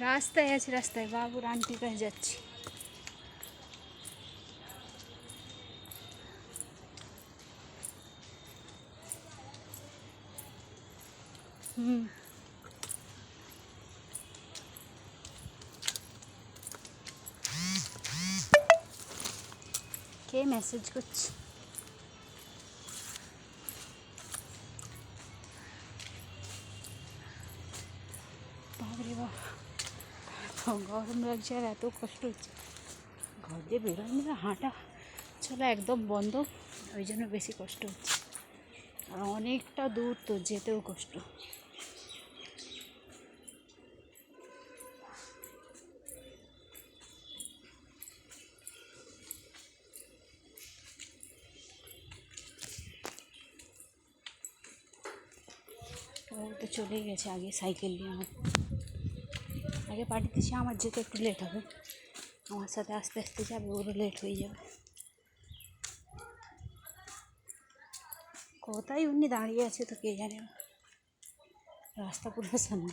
রাস্তায় আছে রাস্তায়। বাবুর আন্টির কাছে যাচ্ছি। হুম। কে মেসেজ করছে? বাবরে বাবা। গরম লাগছে আর এত কষ্ট হচ্ছে। ঘর দিয়ে বেরোয় না, হাঁটা চলা একদম বন্ধ, ওই জন্য বেশি কষ্ট হচ্ছে। আর অনেকটা দূর তো, যেতেও কষ্ট। ও তো চলেই গেছে, আগে সাইকেল নিয়ে। আমার আগে পাঠিয়ে দিচ্ছি আমার যেতে একটু লেট হবে। আমার সাথে আস্তে আস্তে যাবে, ওরও লেট হয়ে যাবে। কোথায় উনি দাঁড়িয়ে আছে তো কে জানে? রাস্তা পুরো সামনে।